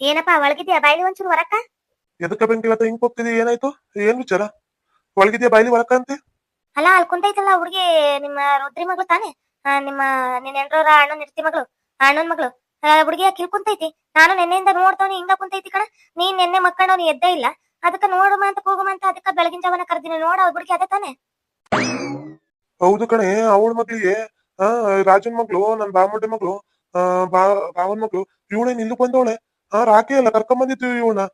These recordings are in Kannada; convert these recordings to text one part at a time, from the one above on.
ಏನಪ್ಪ ಒಳಗಿದ್ಯಾ? ಬಾಯ್ಲಿ ಒಂಚೂರು ಹೊರಕ್ಕ? ಎದಕ್ಕ ಬೆಂಕಿಲತ್ತ ಹಿಂಗ್ ಹೋಗ್ತಿದಿ ಏನಾಯ್ತು? ಏನ್ ವಿಚಾರ? ಒಳಗಿದ್ಯಾ ಬಾಯ್ಲಿ ಒಳಕ ಅಂತೆ? ಅಲ್ಲ ಅಲ್ಲಿ ಕುಂತೈತಲ್ಲ ಹುಡುಗಿ ನಿಮ್ಮ ರುದ್ರಿ ಮಗಳು ತಾನೇ? ಆ, ನಿಮ್ಮ ನಿನ್ನ ಎಂಟ್ರವ್ರ ಅಣ್ಣನ ಇರ್ತಿ ಮಗಳು ಅಣ್ಣನ ಮಗಳು. ಹುಡುಗಿ ಕಿಲ್ ಕುಂತೈತಿ. ನಾನು ನಿನ್ನೆಯಿಂದ ನೋಡ್ತವನಿ ಹಿಂಗ ಕುಂತೈತಿ ಕಣ. ನೀನ್ ನಿನ್ನೆ ಮಕ್ಕಳವ್ನು ಎದ್ದೇ ಇಲ್ಲ. ಅದಕ್ಕ ನೋಡುಮ ಅಂತ ಹೋಗುಮ ಅಂತ ಅದಕ್ಕ ಬೆಳಗಿನ ಜಾವನ ಕರ್ದಿನಿ. ನೋಡ ಅವ್ರ ಹುಡುಗಿ ಅದೇ ತಾನೆ. ಹೌದು ಕಣೆ ಅವಳ ಮಗ್ಳಿಗೆ ಆ ರಾಜನ್ ಮಗ್ಳು ನನ್ ಬಾಮುಡ್ಡಿ ಮಗ್ಳು ಆ ಬಾ ಬಾವನ್ ಮಗ್ಳು ಇವಳೇನ್ ಇಲ್ಲಿ ಬಂದವಳೆ. ಆ ರಾಕೆ ಅಲ್ಲ ಕರ್ಕೊಂಡ್ ಬಂದಿದ್ವಿ ಇವಳನ್ನ.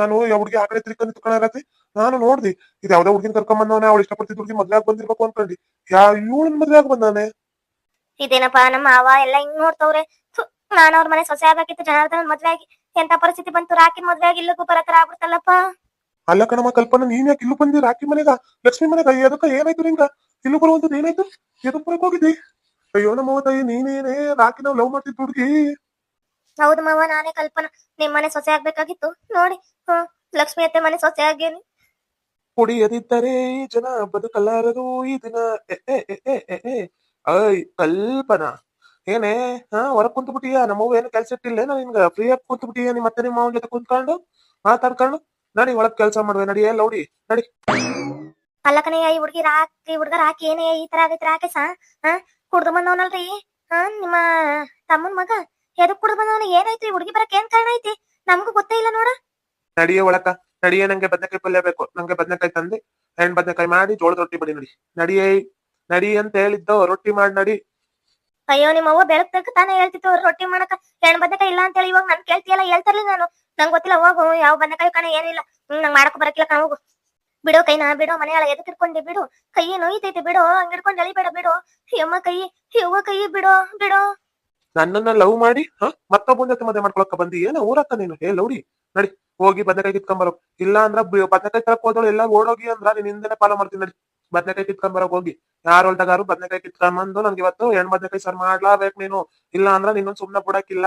ನಾನು ಹುಡುಗಿ ಆ ಕಡೆ ತಿರ್ಕೊಂಡ್ ನಾನು ನೋಡ್ದಿ ಇದು ಯಾವ್ದೋ ಹುಡುಗಿನ ಕರ್ಕೊಂಡ್ ಬಂದವನೇ ಅವಳು ಇಷ್ಟಪಡ್ತಿದ್ ಹುಡುಗಿ ಮದ್ವೆ ಆಗ್ ಬಂದಿರ್ಬೇಕು ಅನ್ಕೊಂಡಿ. ಯಾ ಇವಳನ್ ಮದ್ವೆ ಆಗ ಬಂದಾನೆ? ಇದೇನಪ್ಪ ನಮ್ಮ ಮಾವ ಎಲ್ಲ ಹಿಂಗ್ ನೋಡ್ತವ್ರೆ. ನಾನು ನಾನ್ ಅವ್ರ ಮನೆ ಸೊಸೆ ಆಗ್ಬೇಕಿತ್ತು ಜನಾರ್ದನ್ ಮದ್ವೆ ಆಗಿ ಎಂತ ಪರಿಸ್ಥಿತಿ ಬಂತು ರಾಕಿನ ಮದ್ವೆ ಆಗಿ ಇಲ್ಲಕ್ಕೂ ಬರತರ ಆಗ್ಬಿಡ್ತಲ್ಲಪ್ಪ? ಅಲ್ಲ ಕಣಮ್ಮ ಕಲ್ಪನಾ ನೀನ್ ಯಾಕೆ ಇಲ್ಲೂ ಬಂದಿ? ರಾಕಿ ಮನೆಗ ಲಕ್ಷ್ಮಿ ಮನೆಗ ಅದಕ್ಕ ಏನಾಯ್ತು ನಿಂಗ ಇಲ್ಲೂ ಬರುವಂತದ್ದು ಏನಾಯ್ತು? ಎದಕ್ ಬರಕ್ ಹೋಗಿದ್ದಿ? ಅಯ್ಯೋ ನಮ್ಮವ್ವ ತಾಯಿ ನೀನೇನೆ? ರಾಕಿ ನಾವು ಲವ್ ಮಾಡ್ತಿದ್ ಹುಡುಗಿ. ಹೌದು ಮಾವ ನಾನೇ ಕಲ್ಪನಾ. ನಿಮ್ ಮನೆ ಸೊಸೆ ಆಗ್ಬೇಕಾಗಿತ್ತು. ನೋಡಿ ಹ್ಮ್ ಲಕ್ಷ್ಮಿ ಅತ್ತೆ ಮನೆ ಸೊಸೆ ಆಗೇನಿ ಕುಡಿಯದಿದ್ದರೆ ಈ ಜನ ಬದುಕಲಾರದು ಈ ದಿನ. ಎ, ಎ, ಎ, ಎ, ಎ, ಎ. ಐ ಕಲ್ಪನಾ. ಏನೇ ಹಾ ಹೊರಗ್ ಕುಂತ ಬಿಟ್ಟಿಯಾ ನಮ್ಮವ್ವ ಏನು ಕೆಲ್ಸ ಇಟ್ಟಿಲ್ಲ ನಿನ್ಗ? ಫ್ರೀ ಆಗಿ ಕುಂತ ಬಿಟ್ಟಿಯಾ ನಿಮ್ಮ ಮತ್ತೆ ನಿಮ್ಮ ಅವನ ಜೊತೆ ಕುಂತ್ಕೊಂಡು ಮಾತಾಡ್ಕೊಂಡು? ನಡಿ ಒಳಗ್ ಕೆಲ್ಸ ಮಾಡುವೆ. ನಡಿ ಎಲ್ಲ ಹುಡಿ ನಡಿ. ಅಲ್ಲಕನೇ ಈ ಹುಡುಗಿ ರಾಕಿ ಹುಡುಗ ರಾಕಿ ಏನೇ ಈ ತರ ಆಗೈತಿ ರಾಕೇಶ? ಹಾ ಕುಡ್ದು ಬಂದವನಲ್ರಿ? ಹಾ ನಿಮ್ಮ ತಮ್ಮನ್ ಮಗ ಎದಕ್ ಕುಡ್ದು ಬಂದವನ ಏನಾಯ್ತು? ಈ ಹುಡುಗಿ ಬರಕ್ ಏನ್ ಕಾರಣ ಐತಿ? ನಮಗೂ ಗೊತ್ತೇ ಇಲ್ಲ ನೋಡ. ನಡಿಯೋ ಒಳಕ. ನಡಿಯೇ ನಂಗೆ ಬದನೆಕಾಯಿ ಪಲ್ಯ ಬೇಕು. ನಂಗೆ ಬದನೆಕಾಯಿ ತಂದಿ ಹೆಣ್ ಬದನೆಕಾಯಿ ಮಾಡಿ ಜೋಳದ ರೊಟ್ಟಿ ಬಡಿ ನಡಿ. ನಡಿಯೇ ನಡಿ ಅಂತ ಹೇಳಿದ್ದು ರೊಟ್ಟಿ ಮಾಡಿ ನಡಿ. ಅಯ್ಯೋ ನಿಮ್ಮ ಅವ್ವ ಬೆಳಕ್ ಬೆಳಕ್ ತಾನೇ ಹೇಳ್ತಿತ್ತು ರೊಟ್ಟಿ ಮಾಡಕ ಹೆಣ್ ಬದನೆಕಾಯಿ ಇಲ್ಲ ಅಂತ ಹೇಳಿ ಇವಾಗ ನನ್ ಕೇಳ್ತಿಯಲ್ಲ ಹೇಳ್ತಾರಲಿ ನಾನು. ನಂಗ್ ಗೊತ್ತಿಲ್ಲ ಹೋಗು ಯಾವ ಬದನೆಕಾಯಿ ಕಣ ಏನಿಲ್ಲ. ಹ್ಮ್ ನಂಗ್ ಮಾಡಕ್ ಬರಕಿಲ್ಲ ಕಣ ಹೋಗು ಬಿಡೋ ಕೈನ, ಬಿಡೋ ಮನೆ ಒಳಗೆ ಇಟ್ಕೊಂಡೆ ಬಿಡು. ಕೈ ನೋಯ್ತೈತಿ ಬಿಡೋ ಹಂಗ ಇಟ್ಕೊಂಡು ಎಳಿಬೇಡ ಬಿಡು. ಯಮ್ಮ ಕೈ ಯವ್ವ ಕೈ, ಬಿಡೋ ಬಿಡೋ. ನನ್ನನ್ನ ಲವ್ ಮಾಡಿ, ಹ? ಮತ್ತೊಬ್ಬನ ಜೊತೆ ಮದುವೆ ಮಾಡ್ಕೊಳಕ ಬಂದಿ? ಏನ ಊರಕ್ಕ ನೀನು? ಹೇ ಲೌಡಿ ನಡಿ. ಹೋಗಿ ಬದನೆಕಾಯಿ ಕಿತ್ಕೊಂಬರೋ. ಇಲ್ಲ ಅಂದ್ರ ಬದನೆಕಾಯಿ ತರಕ್ ಹೋದಳು, ಎಲ್ಲ ಓಡೋಗಿ ಅಂದ್ರ ನೀನ್ ಹಿಂದೆನೆ ಫಾಲೋ ಮಾಡ್ತೀನಿ, ನಡಿ. ಬದನೆಕಾಯಿ ಕಿತ್ಕೊಂಬರಕ್ ಹೋಗಿ. ಯಾರು ಹೊಲ್ದಾಗಾರು ಬದನೆಕಾಯಿ ಕಿತ್ಕೊಂಬಂದು ನನ್ಗೆ ಇವತ್ತು ಹೆಣ್ ಬದನೆಕಾಯಿ ಸರ್ ಮಾಡ್ಲಾಬೇಕು ನೀನು. ಇಲ್ಲ ಅಂದ್ರ ನಿನ್ನ ಸುಮ್ನೆ ಬಿಡಕ್ಕಿಲ್ಲ.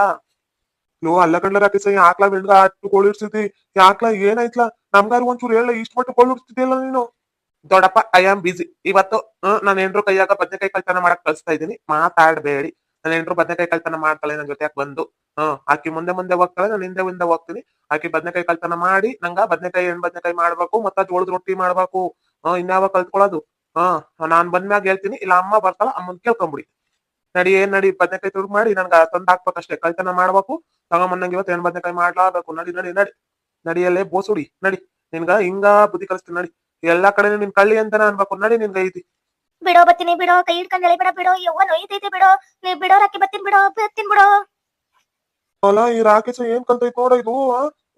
ನೀವು ಅಲ್ಲ ಕಂಡ್ಲ ಹಾಕ್ಲಾ ಯಾಕ್ಲಾ ಬೆಳ್ಗ ಅಟ್ಟು ಕೊಳ್ಳಿಡ್ಸಿದಿ ಯಾಕ್ಲಾ, ಏನಾಯ್ತ್ಲಾ? ನಮ್ಗಾರು ಒಂಚೂರು ಹೇಳ, ಇಷ್ಟ ಮಟ್ಟ ಕೊಳ್ಳಿಡ್ತಿದ್ಯಲ್ಲ ನೀನು? ದೊಡ್ಡಪ್ಪ ಐ ಆಮ್ ಬಿಸಿ ಇವತ್ತು ನಾನು ಹೆಂಡ್ರು ಕೈಯಾಗ ಬದನೆಕಾಯಿ ಕಲ್ತನ ಮಾಡಕ್ ಕಳಿಸ್ತಾ ಇದ್ದೀನಿ. ಮಾತಾಡ್ಬೇಡಿ. ನಾನು ಹೆಂಡ್ರು ಬದನೆಕಾಯಿ ಕಲ್ತನ ಮಾಡ್ತಾಳೆ ನನ್ನ ಜೊತೆ ಬಂದು? ಹ್ಮ್, ಆಕಿ ಮುಂದೆ ಮುಂದೆ ಹೋಗ್ತಾಳೆ, ನಾನು ಹಿಂದೆ ಮುಂದೆ ಹೋಗ್ತೀನಿ. ಆಕಿ ಬದನೆಕಾಯಿ ಕಲ್ತನ ಮಾಡಿ, ನಂಗ ಬದನೆಕಾಯಿ ಎಣ್ ಬದನೆಕಾಯಿ ಮಾಡ್ಬೇಕು, ಮತ್ತ ಜೋಳದ ರೊಟ್ಟಿ ಮಾಡ್ಬೇಕು. ಹ್ಮ್, ಇನ್ಯಾವ ಕಲ್ತ್ಕೊಳ್ಳೋದು ಹ್ಮ್, ನಾನ್ ಬಂದ್ಮ್ಯಾಗ ಹೇಳ್ತೀನಿ, ಇಲ್ಲ ಅಮ್ಮ ಬರ್ತಾಳ, ಅಮ್ಮನ್ ಕೇಳ್ಕೊಂಬಿಡಿ. ನಡಿ, ಏನ್ ನಡಿ, ಬದನೆಕಾಯಿ ತುರ್ಗ್ ಮಾಡಿ, ನನ್ಗ ತಂದ್ ಹಾಕ್ಬೇಕಷ್ಟೇ. ಕಲ್ತನ ಮಾಡ್ಬೇಕು ತಗೊಂಬಂದಂಗ ಇವತ್ತು ಹೆಣ್ ಬದನೆಕಾಯಿ ಮಾಡ್ಲಾಬೇಕು ನಡಿ ನಡಿ ನಡಿ. ನಡಿಯಲ್ಲೇ ಬೋಸುಡಿ ನಡಿ. ನಿನ್ಗ ಹಿಂಗ ಬುದ್ಧಿ ಕಲಿಸ್ತೀನಿ ನಡಿ. ಎಲ್ಲಾ ಕಡೆ ನಿನ್ ಕಳ್ಳಿ ಅಂತಾನೆ ಅನ್ಬೇಕು ನಡಿ ನಿನ್ಗ ಐತಿ ಬಿಡೋ ಬತ್ತೀನಿ ಬಿಡೋ ಕೈ ಹಿಡ್ಕೊಂಡ್ ಎಳಿಬೇಡ ಬಿಡೋ ಯವ್ವ ನೋಯ್ತೈತಿ ಬಿಡೋ. ನೀ ಬಿಡೋ ರಾಕಿ ಬತ್ತೀನಿ ಬಿಡೋ ಬತ್ತೀನಿ ಬಿಡೋ. ಅಲ್ಲ ಈ ರಾಕೇಶ ಏನ್ ಕಲ್ತೈತ್ ನೋಡ ಇದು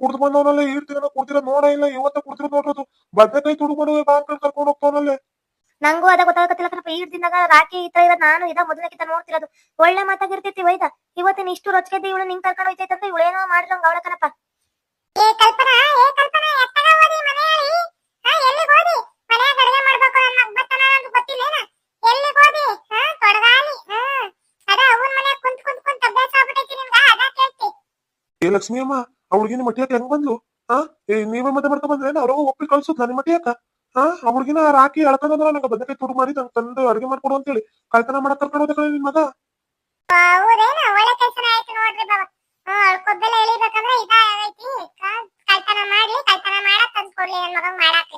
ಕುಡ್ದು ಬಂದವನಲ್ಲೇ ಈಡ್ತಿರ ಕುಡ್ತಿರ ನೋಡ ಇಲ್ಲ ಇವತ್ತ ಕುಡ್ತಿರ ನೋಡ್ರದು ಬದ್ನೆಕಾಯಿ ತುಡು ಮಾಡುವ ಬ್ಯಾಂಕ್ ಕರ್ಕೊಂಡು ಹೋಗ್ತಾವನಲ್ಲೇ. ನಂಗೂ ಅದ ಗೊತ್ತಾಗತ್ತಿಲ್ಲ ಕಣಪ್ಪ. ಈ ದಿನದಾಗ ರಾಕಿ ತರ ಇರೋದ್ ನಾನು ಇದ ಮೊದಲಕ್ಕಿಂತ ನೋಡ್ತಿರೋದು. ಒಳ್ಳೆ ಮಾತಾಗಿರ್ತೈತಿ ಹೋಯ್ತಾ? ಇವತ್ತಿನ ಇಷ್ಟು ರೊಚ್ಚಿಗೆ ಇವಳು ನಿಂಗ್ ಕರ್ಕೊಂಡು ಅಂತ ಇವಳೇನೋ ಮಾಡಿರಂಗ ಅವಳ ಕಣಪ್ಪ. ಏ ಲಕ್ಷ್ಮಿ ಅಮ್ಮ ಅವ್ಳಿಗಿನ ಮಟ್ಟಿಯಕ್ಕೆ ಹೆಂಗ್ ಬಂದ್ಲು? ಹಾ ಏ ನೀವೇ ಮತ್ತೆ ಮಾಡ್ಕೊಂಡ್ ಬಂದ್ರೆ ಅವ್ರ ಒಪ್ಪಿ ಕಳ್ಸುದ್ ನನ್ನ ಮಟ್ಟಿಯಕ್ಕ ಹಾ ಅವಳಿಗಿನ ರಾಕಿ ಎಳ್ಕೊಂಡ್ರ ನಂಗೆ ಬದನೆ ತುಡು ಮಾಡಿ ನಂಗೆ ತಂದು ಅಡುಗೆ ಮಾಡ್ಕೊಡು ಅಂತೇಳಿ. ಕಳ್ತನ ಮಾಡಕ್ ಕರ್ಕೊಂಡು ಹೋದ ನಿನ್ ಮಗ. ಒಳ್ಳೆ ಕೆಲ್ಸನ ಆಯ್ತು ನೋಡ್ರಿ ಹಾ ಕೊಬ್ಬೆಲ್ಲ ಕಳ್ತನ ಮಾಡ್ಲಿ ಕಳ್ತನ ಮಾಡಕ್ ತಂದ್ ಕೊಡ್ಲಿ ನನ್ ಮಗಂಗ್ ಮಾಡಾಕ.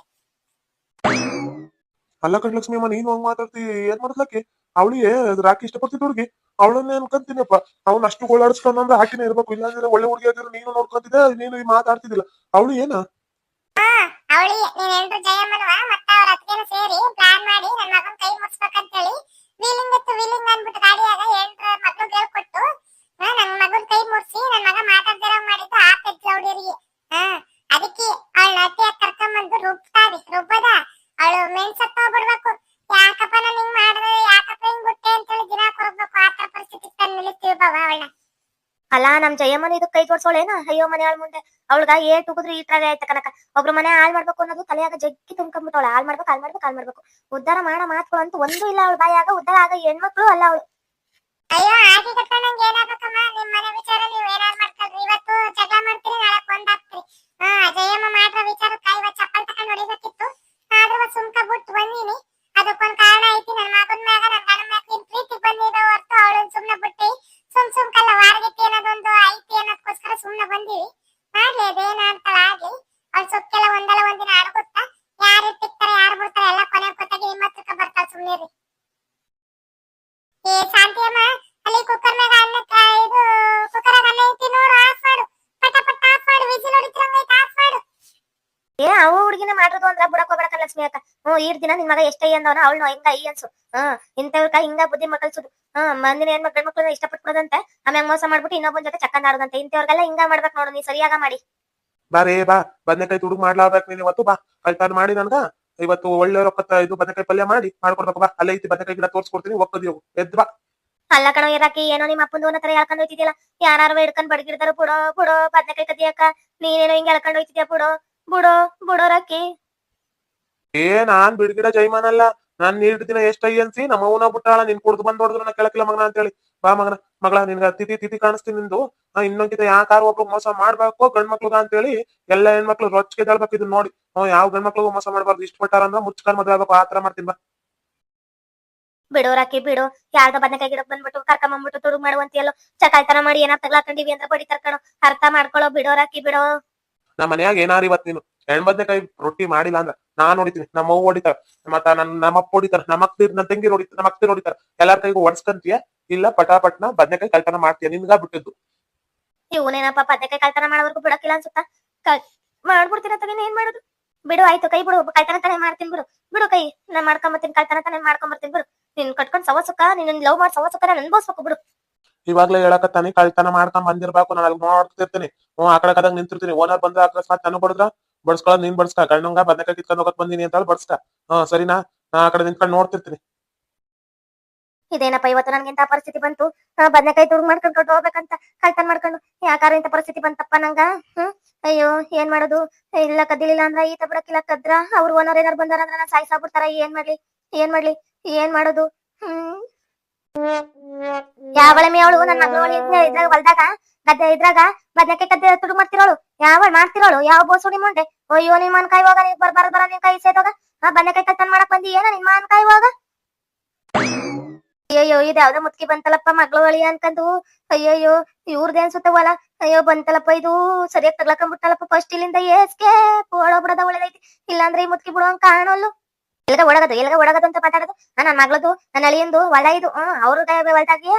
ಅಲ್ಲ ಕಣ್ ಲಕ್ಷ್ಮಿ ಅಮ್ಮ ನೀನು ಹಂಗ್ ಮಾತಾಡ್ತಿ ಏನ್ ಮಾಡ್ಲಕ್ಕೆ ಅವಳಿಗೆ ರಾಕಿ ಇಷ್ಟಪಡ್ತಿದ್ ಹುಡುಗಿ ಅವಳನ್ನ ಕಂತಿನಪ್ಪ? ಅವ್ನ ಅಷ್ಟು ಓಡಾಡಿಸ್ಕೊಂಡ್ರೆ ಹಾಕಿನೇ ಇರ್ಬೇಕು ಇಲ್ಲಾಂದ್ರೆ ಒಳ್ಳೆ ಹುಡುಗಿ ಆಗಿರೋ ನೀನು ನೋಡ್ಕೊಂತಿದ್ದೆ ನೀನು ಈ ಮಾತಾಡ್ತಿದ್ದಿಲ್ಲ. ಅವಳು ಏನ? ಅವಳಿ ನೀನ್ ಎಲ್ರು ಜಯ ಬಾವ ಅವಳನ್ನ ಅಲ್ಲ, ನಮ್ ಜಯಮ್ಮನ ಇದು ಕೈ ತೋರ್ಸೋಳೇನ ಅಯ್ಯೋ, ಮನೆ ಹಾಳ್ ಮುಂದೆ. ಅವಳಗ ಏಟ್ ಉಗಿದ್ರು ಈ ತರ ಆಯ್ತ ಕನಕ ಒಬ್ರು ಮನೆ ಹಾಳ್ ಮಾಡ್ಬೇಕು ಅನ್ನೋದು ತಲೆಯಾಗ ಜಗ್ಗಿ ತುಂಬ್ಕೊಂಡ್ಬಿಟ್ಟವಳ ಹಾಳ್ ಮಾಡ್ಬೇಕು ಹಾಳ್ ಮಾಡ್ಬೇಕು ಹಾಳ್ ಮಾಡ್ಬೇಕು. ಉದ್ಧಾರ ಮಾಡ ಮಾತುಗಳು ಅಂತೂ ಒಂದು ಇಲ್ಲ ಅವಳ ಬಾಯಾಗ. ಉದ್ದಾರ ಆಗ ಹೆಣ್ಮಕ್ಳು ಅಲ್ಲ ಅವಳು. ಅಯ್ಯೋ, ಆಗಿ ಏನಾಗಬೇಕಮ್ಮ? ನಿಮ್ಮ ಮನೆ ವಿಚಾರ ನೀವ್ ಏನಾರು ಮಾಡ್ಕೊಳ್ರಿ ನೀರ್ರಿ ಏ ಶಾಂತಿ ಅಮ್ಮ ಅಲ್ಲಿ ಕುಕ್ಕರ್ ಮ್ಯಾಗ ಅನ್ನ ಇದು ಕುಕ್ಕರ್ ಅನ್ನ ಐತಿ ನೋಡು ಆಫ್ ಮಾಡು ಪಟ ಪಟ ಆಫ್ ಮಾಡು ವಿಜಿಲ್ ಹೊಡಿತಿರಂಗ ಐತಿ ಆಫ್ ಮಾಡು ಏ ಅವು ಹುಡುಗಿನ ಮಾಡಿರೋದು ಅಂದ್ರ ಬಿಡಕ್ ಹೋಗ್ಬೇಡ ಲಕ್ಷ್ಮಿ ಅಕ್ಕ ಹ್ಞೂ ಈರ್ ದಿನ ನಿನ್ ಮಗ ಎಷ್ಟೇ ಅಂದವನ ಅವಳು ಹಿಂಗ ಐ ಅನ್ಸು ಹಾ ಇಂಥವ್ರಕ ಹಿಂಗ ಬುದ್ಧಿ ಮಕ್ಕಳ್ಸುದು ಹಾ ಮಂದಿನ ಏನ್ ಮಕ್ಕಳ ಮಕ್ಕಳನ್ನ ಇಷ್ಟಪಟ್ಕೊಡದಂತೆ ಆಮ್ಯಾಗ ಮೋಸ ಮಾಡ್ಬಿಟ್ಟು ಇನ್ನೊಬ್ಬನ ಜೊತೆ ಚಕ್ಕಂದ ಆಡೋದಂತೆ ಇಂಥವ್ರಿಗೆಲ್ಲ ಹಿಂಗ ಮಾಡ್ಬೇಕು ನೋಡು ನೀ ಸರಿಯಾಗ ಮಾಡಿ ಬಾರೇ ಬಾ ಬದ್ನೆಕಾಯಿ ತುಡುಗ್ ಮಾಡ್ಲಾರ್ಬೇಕು ನೀನ್ ಇವತ್ತು ಬಾ ಕೈತಾದ್ ಮಾಡಿ ನನ್ಗ ಇವತ್ತು ಒಳ್ಳೆ ರೊಕ್ಕ ಇದು ಬದನೆಕಾಯಿ ಪಲ್ಯ ಮಾಡಿ ಮಾಡ್ಕೊಡ್ಬೇಕು ಬಾ. ಅಲ್ಲೇ ಐತಿ ಬದನೆಕಾಯಿ ಗಿಡ ತೋರ್ಸ್ಕೊಡ್ತೀನಿ ಒಕ್ಕದಿ ಹೋಗು ಎದ್ ಬಾ. ಅಲ್ಲ ಕಣ ಇರಾಕಿ ಏನೋ ನಿಮ್ಮ ಅಪ್ಪಂದು ಒಂದ್ ಹತ್ರ ಹೇಳ್ಕೊಂಡ್ ಹೋಯ್ತಿದ್ಯಲ್ಲ. ಯಾರು ಹಿಡ್ಕೊಂಡ್ ಬಡಗಿಡ್ತಾರ ಬುಡೋ ಬುಡೋ ಬದನೆಕಾಯಿ ಕದಿಯಕ್ಕ ನೀನೇನೋ ಹಿಂಗ್ ಹೇಳ್ಕೊಂಡ್ ಹೋಯ್ತಿದ್ಯಾ ಬುಡೋ. ಬುಡೋ ಬುಡೋ ರಾಕಿ. ಏ ನಾನ್ ಬಿಡ್ಗಿಡ ಜೈಮಾನಲ್ಲ. ನಾನ್ ನೀರ್ ದಿನ ಎಷ್ಟ ನಮ್ಮ ಅವನ ಬಿಟ್ಟಾಳ ನಿನ್ ಕುಡ್ದು ಬಂದ್ ಹೊಡೆದ್ರು ನಾ ಕೆಳಕಿಲ್ಲ ಮಗನ ಅಂತೇಳಿ. ಬಾ ಮಗನ. ಮಗಳ ನಿನ್ಗ ತಿಥಿ ತಿಥಿ ಕಾಣಿಸ್ತೀನಿ ನಿಂದು. ಆ, ಯಾಕಾರು ಒಬ್ರು ಮೋಸ ಮಾಡ್ಬೇಕು ಗಂಡ್ ಮಕ್ಳುಗ ಅಂತೇಳಿ ಎಲ್ಲ ಹೆಣ್ಮಕ್ಳು ರೊಚ್ಚಿಗೆ ಹೇಳ್ಬೇಕು ಇದನ್ನ ನೋಡಿ. ಹ್ಮ್ ಯಾವ ಗಂಡ್ ಮಕ್ಳಿಗೂ ಮೋಸ ಮಾಡ್ಬಾರ್ದು ಇಷ್ಟ ಪಟ್ಟಾರ ಅಂದ್ರೆ ಮುಚ್ಕೊಂಡ್ ಮದ್ವೆ ಆಗ್ಬೇಕು ಆತರ ಮಾಡ್ತೀನಿ ಬಾ. ಬಿಡೋ ರಾಕಿ ಬಿಡು. ಯಾರ್ದ ಬದನೆಕಾಯಿ ಗಿಡಕ್ ಬಂದ್ಬಿಟ್ಟು ಕರ್ಕೊಂಡ್ ಬಂದ್ಬಿಟ್ಟು ತುಡುಗ್ ಮಾಡುವಂತಿಯಲ್ಲೋ. ಚಕಾಯ್ತನ ಮಾಡಿ ಏನಾರ ತಗ್ಲಾಕಂಡಿವಿ ಅಂತ ಬಡಿ ಕಣೋ. ಅರ್ಥ ಮಾಡ್ಕೊಳ್ಳೋ ಬಿಡೋ ರಾಕಿ ಬಿಡೋ. ನಮ್ಮ ಮನ್ಯಾಗ ಏನಾರ ಇವತ್ ನೀನು. ಹೆಣ್ ಕೈ ರೊಟ್ಟಿ ಮಾಡಿಲ್ಲ ಅಂದ್ರೆ ನಾನ್ ಹೊಡಿತೀನಿ ನಮ್ಮ ಅವ್ವ ಹೊಡಿತಾರ ಮತ್ತ ನನ್ ನಮ್ಮ ಅಪ್ಪ ಹೊಡಿತಾರ ನಮ್ಮ ಅಕ್ಕ ನನ್ನ ತಂಗಿ ಹೊಡಿತಾರ ನಮ್ಮ ಅಕ್ಕ ಹೊಡಿತಾರ ಎಲ್ಲಾರ ಕೈಗೂ ಒಡ್ಸ್ಕಂತೀಯ ಇಲ್ಲ ಪಟಾಪಟ್ನ ಬದ್ನೆಕಾಯಿ ಕಳ್ತನ ಮಾಡ್ತೀಯ? ನಿನ್ಗ ಬಿಟ್ಟಿದ್ದು. ಇವನೇನಪ್ಪ ಬದ್ನೆಕಾಯಿ ಕಳ್ತನ ಮಾಡೋವರೆಗೂ ಬಿಡಕ್ಕಿಲ್ಲ ಅನ್ಸುತ್ತಾ? ಮಾಡ್ಬಿಡ್ತೀರ ತಗ ಏನ್ ಮಾಡೋದು? ಬಿಡು ಆಯ್ತು ಕೈ ಬಿಡು ಕಲ್ತನ ತಾನೇ ಮಾಡ್ತೀನಿ ಬಿಡು. ಬಿಡು ಕೈ ನಾ ಮಾಡ್ಕೊಂಬರ್ತೀನಿ ಕಳ್ತನ ತಾನೇ ಮಾಡ್ಕೊಂಬರ್ತೀನಿ ಬಿಡು. ನಿನ್ ಕಟ್ಕೊಂಡ್ ಸವಸುಕ ನಿನ್ನ ಲವ್ ಮಾಡಿ ಸವಸುಕ ನಾನು ಅನ್ಭವಿಸ್ಬೇಕು ಬಿಡು. ಇವಾಗ್ಲೇ ಹೇಳಕತ್ತಾನೆ ಕಳ್ತನ ಮಾಡ್ಕೊಂಡ್ ಬಂದಿರ್ಬೇಕು ನಾನು ಅಲ್ಲಿ ನೋಡ್ತಿರ್ತೀನಿ. ಆ ಕಡೆ ಕದಾಗ ನಿಂತಿರ್ತೀನಿ. ಓನರ್ ಬಂದ ಸಾಕ್ ನಾನು ಬಡದ್ರ ಬಡ್ಸ್ಕೊಳ ನೀನ್ ಬಡ್ಸ್ಕ ಕಣ್ಣಂಗ ಬದನಕ ಕಿತ್ಕೊಂಡ್ ಹೋಗಕ್ ಬಂದಿನಿ ಅಂತ ಬಡ್ಸ್ಕ. ಹ್ಮ್, ಸರಿನಾ? ನಾ ಆ ಕಡೆ ನಿಂತ್ಕೊಂಡ್ ನೋಡ್ತಿರ್ತೀನಿ. ಇದೇನಪ್ಪ ಇವತ್ತು ನನ್ಗೆ ಇಂತ ಪರಿಸ್ಥಿತಿ ಬಂತು? ಬದ್ನೆಕಾಯಿ ತುಡುಗ್ ಮಾಡ್ಕೊಂಡು ಕೊಟ್ಟು ಹೋಗ್ಬೇಕಂತ ಕಳ್ತನ್ ಮಾಡ್ಕೊಂಡು. ಯಾಕಾರ ಇಂತ ಪರಿಸ್ಥಿತಿ ಬಂತಪ್ಪ ನಂಗ? ಹ್ಮ್? ಅಯ್ಯೋ, ಏನ್ ಮಾಡೋದು? ಇಲ್ಲ, ಕದ್ದಿಲಿಲ್ಲ ಅಂದ್ರ ಈತ ಬಿಡಕ್ಕಿಲ್ಲ ಕದ್ರ. ಅವ್ರ ಓನರ್ ಏನಾರ ಬಂದಾರ ಅಂದ್ರ ನಾ ಸಾಯ್ಸಾಗ್ಬಿಡ್ತಾರ. ಏನ್ ಮಾಡ್ಲಿ? ಏನ್ ಮಾಡ್ಲಿ? ಏನ್ ಮಾಡೋದು? ಹ್ಮ್ ಯಾವಳ ಮೇವಳು ನನ್ನ ಮಗಳು ಇದ್ರಾಗ ಹೊಲ್ದಾಗ? ಗದ್ದೆ ಇದ್ರಾಗ ಬದ್ಲಕ್ಕೆ ಕದ್ದೆ ತುಡು ಮಾಡ್ತಿರೋಳು. ಯಾವಳ ಮಾಡ್ತಿರೋಳು? ಯಾವ ಬೋಸುಡಿ ಮುಂಡೆ ಅಯ್ಯೋ, ನಿಮ್ ಮನ್ ಕಾಯಿ ಹೋಗ ನೀನ್ ಬರ್ಬಾರ ಬರ ನಿನ್ ಕೈ ಸೇದೋಗ ಆ ಬದನೆಕಾಯಿ ಕತ್ತನ್ ಮಾಡಕ್ ಬಂದಿ ಏನ ನಿನ್ ಮನ್ ಕಾಯಿ ಹೋಗ ಅಯ್ಯಯ್ಯೋ, ಇದ್ ಯಾವ್ದೋ ಮುತ್ಕಿ ಬಂತಲಪ್ಪ ಮಗಳು ಅಳಿ ಅನ್ಕಂದು. ಅಯ್ಯಯ್ಯೋ ಇವ್ರದ್ದು ಅನ್ಸುತ್ತವಲ್ಲ ಅಯ್ಯೋ ಬಂತಲಪ್ಪ ಇದು. ಸರಿಯಾಗಿ ತಗ್ಲಕೊಂಡ್ಬಿಟ್ಟಲ್ಲಪ್ಪ ಫಸ್ಟ್ ಇಲ್ಲಿಂದ. ಏಸ್ಕೆ ಓಡೋ ಬಿಡದ ಒಳ್ಳೇದೈತಿ. ಇಲ್ಲಾಂದ್ರೆ ಈ ಮುತ್ಕಿ ಬಿಡುವಂಗ್ ಕಾಣೋಲ್ಲು. ಎಲ್ಗ ಒಡಗದು ಎಲ್ಗ ಒಡಗದು ಅಂತ ಮಾತಾಡೋದು? ಆ, ನನ್ ಮಗಳದು ನನ್ನ ಅಳಿಯಂದು ಹೊಲ ಇದು ಹ್ಮ್ ಅವ್ರ ಹೊಲದಾಗಿ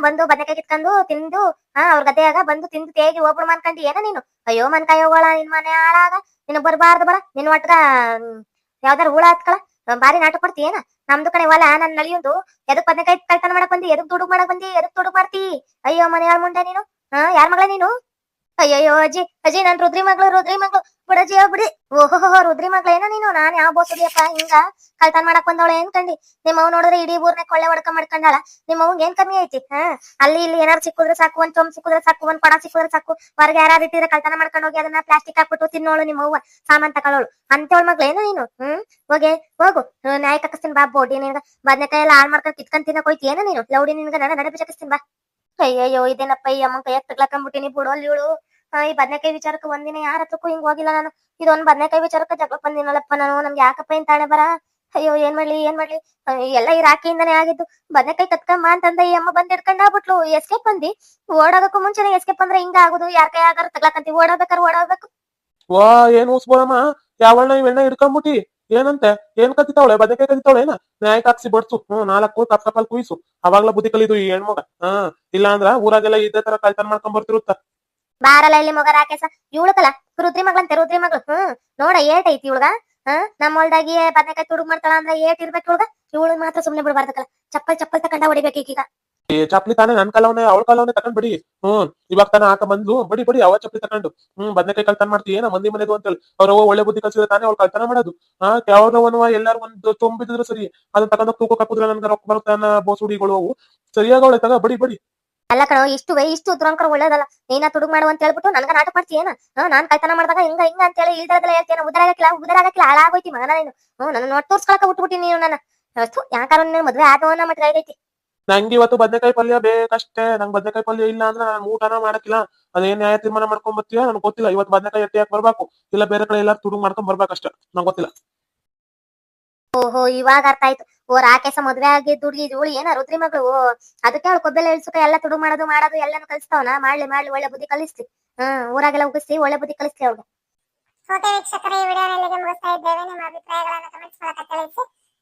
ಬಂದು ಬದನೆಕಾಯಿ ಕಿತ್ಕೊಂಡು ತಿಂದು ಹಾ ಅವ್ರ ಗದ್ದೆಯಾಗ ಬಂದು ತಿಂದು ತೇಗಿ ಒಬ್ರು ಮನ್ಕಂಡಿ ಏನ ನೀನು? ಅಯ್ಯೋ ಮನ್ಕಾಯಿ ಹೋಗೋಳ ನಿನ್ ಮನೆ ಹಾಳಾಗ ನೀನು ಬರ್ಬಾರ್ದು ಬರ ನಿನ್ ಯಾವ್ದಾರು ಯಾವ್ದಾರ ಹುಳ ಹತ್ಕಳ ಬಾರಿ ನಾಟಕ ಕೊಡ್ತಿ ಏನ? ನಮ್ದು ಕಡೆ ಹೊಲ ನನ್ನ ನಳಿಯೊಂದು ಎದಕ್ ಬದನೆಕಾಯಿ ಕಳ್ತನ ಮಾಡಕ್ ಬಂದಿ ಎದಕ್ ದುಡುಗ್ ಮಾಡಕ್ ಬಂದಿ ಎದಕ್ ದುಡುಗ್ ಮಾಡ್ತಿ? ಅಯ್ಯೋ ಮನೆ ಮುಂಡೆ ನೀನು ಹಾ ಯಾರ ಮಗಳ ನೀನು? ಅಯ್ಯಯ್ಯೋ ಅಜ್ಜಿ ಅಜ್ಜಿ, ನಾನ್ ರುದ್ರಿ ಮಗಳು ರುದ್ರಿ ಮಗಳು ಬಿಡಜ್ಜಿ ಬಿಡಿ. ಓಹೋ ರುದ್ರಿ ಮಗಳ ಏನೋ ನೀನು, ನಾನ್ ಯಾವ ಬೋಸದಿಯಪ್ಪ ಹಿಂಗ? ಕಳ್ತಾನ್ ಮಾಡಕ್ ಬಂದವಳೆ ಅನ್ಕಂಡಿ ನಿಮ್ಮ ಅವ್ ನೋಡಿದ್ರೆ ಇಡೀ ಊರ್ನ ಕೊಳ್ಳೆ ಹೊಡ್ಕ ಮಾಡ್ಕೊಂಡಾಳ. ನಿಮ್ಮ ಅವ್ನ್ ಏನ್ ಕಮ್ಮಿ ಐತಿ, ಹಾ? ಅಲ್ಲಿ ಇಲ್ಲಿ ಏನಾರು ಸಿಕ್ಕಿದ್ರೆ ಸಾಕು, ಒಂದ್ ಚೊಂಬ್ ಸಿಕ್ಕಿದ್ರೆ ಸಾಕು, ಒಂದ್ ಕೊಡ ಸಿಕ್ಕಿದ್ರೆ ಸಾಕು. ಹೊರಗೆ ಯಾರು ಇಟ್ಟಿದ್ರೆ ಕಳ್ತಾನ ಮಾಡ್ಕೊಂಡು ಹೋಗಿ ಅದನ್ನ ಪ್ಲಾಸ್ಟಿಕ್ ಹಾಕ್ಬಿಟ್ಟು ತಿನ್ನೋಳು ನಿಮ್ಮ ಅವ್ವ ಸಾಮಾನ್ ತಕೊಳ್ಳೋಳು ಮಗ್ಳು ಮಗ್ಳೇನು ನೀನು, ಹ್ಮ್? ಹೋಗೆ, ಹೋಗು. ನ್ಯಾಯ ಕಕ್ಕಿಸ್ತೀನಿ ಬಾ ಬೋಡಿ ನಿನ್ಗ. ಬದ್ನೆಕಾಯಿ ಎಲ್ಲ ಹಾಳ್ ಮಾಡ್ಕೊಂಡು ಕಿತ್ಕೊಂಡ್ ತಿನ್ನಕ್ ಹೋಯ್ತಿ, ಏನ ನೀನು? ಲೌಡಿ ನಿನ್ಗ ನಡ ನಡೆ ಬಿಚಕಿಸ್ತೀನಿ ಬಾ. ಅಯ್ಯಯ್ಯೋ, ಇದೇನಪ್ಪ ಈ ಅಮ್ಮನ್ ಕೈಯಾಗ ತಗ್ಲಾಕೊಂಡ್ಬಿಟ್ಟಿನಿ ಬಿಡೋಲ್ ಇವಳು ಈ ಬದ್ನೆಕಾಯಿ ವಿಚಾರಕ್ಕೆ ಒಂದಿನ ಯಾರ ಹತ್ರಕ್ಕೂ ಹಿಂಗ್ ಹೋಗಿಲ್ಲ ನಾನು. ಇದೊಂದ್ ಬದ್ನೆಕಾಯಿ ವಿಚಾರಕ್ಕೆ ಜಗಳ ಬಂದಿನಲ್ಲಪ್ಪ ನಾನು ನಮ್ಗೆ ಯಾಕಪ್ಪ ಏನ್ ಹಣೆ ಬರ? ಅಯ್ಯೋ, ಏನ್ ಮಾಡ್ಲಿ ಏನ್ ಮಾಡ್ಲಿ? ಎಲ್ಲ ಈ ರಾಕಿಯಿಂದಾನೇ ಆಗಿದ್ದು. ಬದ್ನೆಕಾಯಿ ಕತ್ಕೊಂಬ ಅಂತಂದ ಈ ಅಮ್ಮ ಬಂದ್ ಹಿಡ್ಕೊಂಡ್ ಆಗ್ಬಿಟ್ಲು ಎಸ್ಕೇಪ್ ಬಂದಿ? ಓಡೋದಕ್ಕೂ ಮುಂಚೆನೆ ಎಸ್ಕೇಪ್ ಅಂದ್ರೆ ಹಿಂಗ ಆಗುದು? ಯಾರ ಕೈ ಆಗಾರ? ತಗ್ಲಾಕಂತಿ ಓಡೋಬೇಕಾರೆ ಓಡೋಬೇಕು ವಾ, ಏನ್ ಊಸ್ಬೋಳಮ್ಮ? ಯಾವಣ್ಣ ಇವೆಣ್ಣ ಹಿಡ್ಕೊಂಬಿಟ್ಟಿ? ಏನಂತೆ? ಏನ್ ಕತ್ತಿತಾವಳೆ? ಬದಕೈ ಕತ್ತಿತಾವಳೆ ಏನ? ನ್ಯಾಯ ಹಾಕ್ಸಿ ಬಡ್ಸು. ಹ್ಮ್, ನಾಲ್ಕು ಕಪ್ ಕಪ್ಪಲ್ ಕುಯ್ಸು. ಅವಾಗ್ಲ ಬುದ್ಧಿ ಕಲಿದು ಈ ಹೆಣ್ಮಗ. ಹಾ ಇಲ್ಲ ಅಂದ್ರ ಊರಾಗೆಲ್ಲ ಇದೇ ತರ ಕಳ್ತನ ಮಾಡ್ಕೊಂಡ್ ಬರ್ತಿರುತ್ತ. ಬಾರಲ್ಲ ಇಲ್ಲಿ ಮಗ ರಾಕೇಶ. ಇವಳಕಲ್ಲ ರುದ್ರಿ ಮಗಳಂತೆ ರುದ್ರಿ ಮಗಳು. ಹ್ಮ್, ನೋಡ ಏಟ್ ಐತಿ ಇವಳಗ. ಹ್ಮ್ ನಮ್ಮ ಹೊಲ್ದಾಗಿ ಬದನೆಕಾಯಿ ತುಡುಗ್ ಮಾಡ್ತಾಳ ಅಂದ್ರ ಏಟ್ ಇರ್ಬೇಕು ಇವಳಗ. ಇವಳು ಮಾತ್ರ ಸುಮ್ನೆ ಬಿಡ್ಬಾರ್ದಕ್ಕಲ್ಲ ಚಪ್ಪಲ್ ಚಪ್ಪಲ್ ತಕೊಂಡ ಹೊಡಿಬೇಕು ಈಗ ಏ ಚಪ್ಲಿ ತಾನೇ ನನ್ ಕಲವನೆ ಅವಳ ಕಲವನೆ ತಕೊಂಡ್ ಬಿಡಿ. ಹ್ಮ್, ಇವಾಗ ತಾನೇ ಆಕ ಬಂದ್ಲು. ಬಡಿ ಬಡಿ ಅವ ಚಪ್ಲಿ ತಕೊಂಡು. ಹ್ಮ್, ಬದ್ನೆಕಾಯಿ ಕಳ್ತನ ಮಾಡ್ತಿ. ಏನ ಮಂದಿ ಮನೆದು ಅಂತೇಳಿ. ಅವ್ರವ ಒಳ್ಳೆ ಬುದ್ಧಿ ಕಲ್ಸಿದ್ರೆ ತಾನೇ ಅವ್ಳು ಕಳ್ತನ ಮಾಡೋದು. ಹಾ ಯಾವ್ದವನವ ಎಲ್ಲಾರು ಒಂದು ತುಂಬಿದ್ರು ಸರಿ. ಅದನ್ನ ತಗೊಂಡ್ ತೂಕ ಹಾಕುದ್ರೆ ನನ್ಗೆ ರೊಕ್ಕ ಬರುತ್ತೆ ಅನ್ನೋ ಬೋಸುಡಿಗಳು ಅವು. ಸರಿಯಾಗ ಅವಳೆ ತಗ, ಬಡಿ ಬಡಿ. ಅಲ್ಲ ಕಣೋ, ಇಷ್ಟು ವೈ, ಇಷ್ಟು ದುರಂಕರ ಒಳ್ಳೇದಲ್ಲ. ನೀನ ತುಡುಗ್ ಮಾಡು ಅಂತ ಹೇಳ್ಬಿಟ್ಟು ನನ್ಗ ನಾಟಕ ಮಾಡ್ತೀಯೇನ ನಾನ್ ಕಳ್ತನ ಮಾಡಿದಾಗ ಹಿಂಗ ಹಿಂಗ ಅಂತ ಹೇಳಿ ಇಲ್ದಲ್ಲ ಹೇಳ್ತೇನೆ ಉದರಾಗಕ್ಕಿಲ್ಲ ಉದರಾಗಕ್ಕಿಲ್ಲ ಹಾಳಾಗೋಯ್ತಿ ಮಗನ ನೀನು. ಹ್ಮ್, ನನ್ನ ನೋಟ್ ತೋರ್ಸ್ಕೊಳಕ ಬಿಟ್ಬಿಟ್ಟಿ ನೀನು ನನ್ನ. ಅಷ್ಟು ಯಾಕಾರ ಮದ್ವೆ ಆದವ ಮಟ್ಟ ಐತಿ ನಂಗೆ ಇವತ್ತು ಬದನೆಕಾಯಿ ಪಲ್ಯ ಬೇಕಷ್ಟೇ. ನಂಗೆ ಬದನೆಕಾಯಿ ಪಲ್ಯ ಇಲ್ಲ ಅಂದ್ರೆ ನಾನು ಊಟನ ಮಾಡಕ್ಕಿಲ್ಲ. ಅದೇನ್ ನ್ಯಾಯ ತೀರ್ಮಾನ ಮಾಡ್ಕೊಂಡ್ ಬರ್ತೀಯ? ನನಗೆ ಗೊತ್ತಿಲ್ಲ. ಇವತ್ತು ಬದನೆಕಾಯಿ ಎಟ್ಟಿ ಹಾಕಿ ಬರ್ಬೇಕು? ಇಲ್ಲ ಬೇರೆ ಕಡೆ ಎಲ್ಲಾರು ತುಡುಗ್ ಮಾಡ್ಕೊಂಡ್ ಬರ್ಬೇಕಷ್ಟೇ. ನಂಗೆ ಗೊತ್ತಿಲ್ಲ. ಓಹೋ ಇವಾಗ ಅರ್ಥ ಆಯ್ತು. ಓ ರಾಕೇಶ ಮದ್ವೆ ಆಗಿ ದುಡ್ಗಿ ಜೋಳಿ ಏನ ರುದ್ರಿ ಮಗಳು? ಓ ಅದಕ್ಕೆ ಅವಳು ಕೊಬ್ಬೆಲ್ಲ ಇಳ್ಸುಕ ಎಲ್ಲ ತುಡುಗ್ ಮಾಡೋದು ಮಾಡೋದು ಎಲ್ಲಾನು ಕಲಿಸ್ತಾವನ? ಮಾಡ್ಲಿ ಮಾಡ್ಲಿ ಒಳ್ಳೆ ಬುದ್ಧಿ ಕಲಿಸ್ತಿ ಹ್ಮ್ ಊರಾಗೆಲ್ಲ ಉಗಿಸಿ ಒಳ್ಳೆ ಬುದ್ಧಿ ಕಲಿಸ್ತಿ ಅವ್ಳಿಗೆ ಓಕೆ ವೀಕ್ಷಕರೇ ಈ ವಿಡಿಯೋನ ಇಲ್ಲಿಗೆ ಮುಗಿಸ್ತಾ ಇದ್ದೇವೆ. ನಿಮ್ಮ ಅಭಿಪ್ರಾಯಗಳನ್ನು ಕಮೆಂಟ್ಸ್ ಮೂಲಕ ತಿಳಿಸಿ.